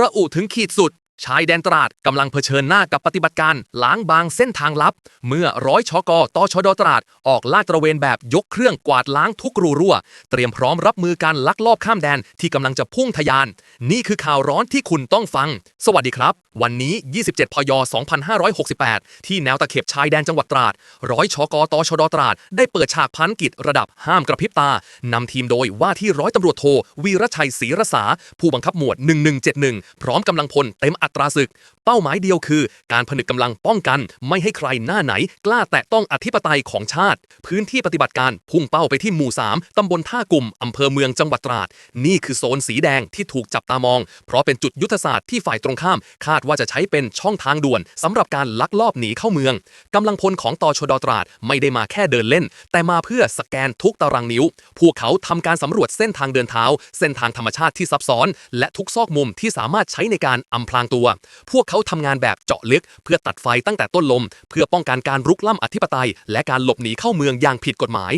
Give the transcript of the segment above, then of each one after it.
ระอุถึงขีดสุด ชายแดนตราดกำลังเผชิญหน้ากับปฏิบัติการล้างบางเส้นทางลับ เมื่อร้อยชกตชดตราดออกลาดตระเวนแบบยกเครื่องกวาดล้างทุกรูรั่ว เตรียมพร้อมรับมือการลักลอบข้ามแดนที่กำลังจะพุ่งทะยาน นี่คือข่าวร้อนที่คุณต้องฟัง สวัสดีครับ วันนี้ 27 พย 2568 ที่แนวตะเข็บชายแดนจังหวัดตราด ร้อยชกตชดตราดได้เปิดฉากพันกิจระดับห้ามกระพริบตานำทีมโดยว่าที่ร้อยตำรวจโทวีรชัยศรีรษาผู้บังคับหมวด 1171 พร้อมกำลังพลเต็มอัตราศึก เป้าหมายเดียวคือ การผนึกกำลังป้องกัน ไม่ให้ใครหน้าไหน กล้าแตะต้องอธิปไตยของชาติ พื้นที่ปฏิบัติการพุ่งเป้าไปที่หมู่ 3 ตำบลท่ากลุ่มอำเภอเมืองจังหวัดตราด นี่คือโซนสีแดงที่ถูกจับตามอง เพราะเป็นจุดยุทธศาสตร์ที่ฝ่ายตรงข้าม คาดว่าจะใช้เป็นช่องทางด่วนสำหรับการลักลอบหนีเข้าเมืองกำลังพลของตชดตราดไม่ได้มาแค่เดินเล่น แต่มาเพื่อสแกนทุกตารางนิ้ว พวกเขาทำการสำรวจเส้นทางเดินเท้า เส้นทางธรรมชาติที่ซับซ้อน และทุกซอกมุมที่สามารถใช้ในการอำพรางตัวพวกเขาทำงานแบบเจาะลึก เพื่อตัดไฟตั้งแต่ต้นลม เพื่อป้องกันการรุกล้ำอธิปไตย และการหลบหนีเข้าเมืองอย่างผิดกฎหมาย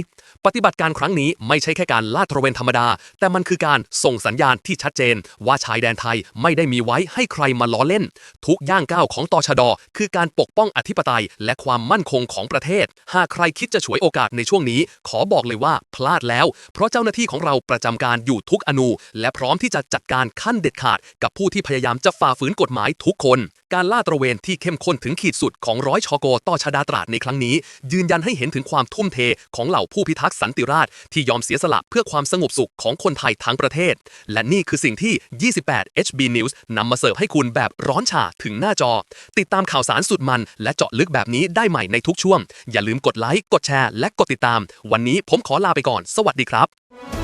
ปฏิบัติการครั้งนี้ไม่ใช่แค่การลาดตระเวนธรรมดา แต่มันคือการส่งสัญญาณที่ชัดเจน ว่าชายแดนไทยไม่ได้มีไว้ให้ใครมาล้อเล่น ทุกย่างก้าวของตชด คือการปกป้องอธิปไตย และความมั่นคงของประเทศ หากใครคิดจะฉวยโอกาสในช่วงนี้ ขอบอกเลยว่าพลาดแล้ว เพราะเจ้าหน้าที่ของเราประจำการอยู่ทุกอนู และพร้อมที่จะจัดการขั้นเด็ดขาด กับผู้ที่พยายามจะฝ่าฝืนกฎหมายทุกคน การล่าตระเวนที่เข้มข้นถึงขีดสุดของร้อยชกต่อชดาตราดในครั้งนี้ ยืนยันให้เห็นถึงความทุ่มเทของเหล่าผู้พิทักษ์สันติราษฎร์ที่ยอมเสียสละเพื่อความสงบสุขของคนไทยทั้งประเทศ และนี่คือสิ่งที่ 28 HB News นำมาเสิร์ฟให้คุณแบบร้อนฉาถึงหน้าจอ ติดตามข่าวสารสุดมัน และเจาะลึกแบบนี้ได้ใหม่ในทุกช่วง อย่าลืมกดไลค์กดแชร์และกดติดตาม วันนี้ผมขอลาไปก่อน สวัสดีครับ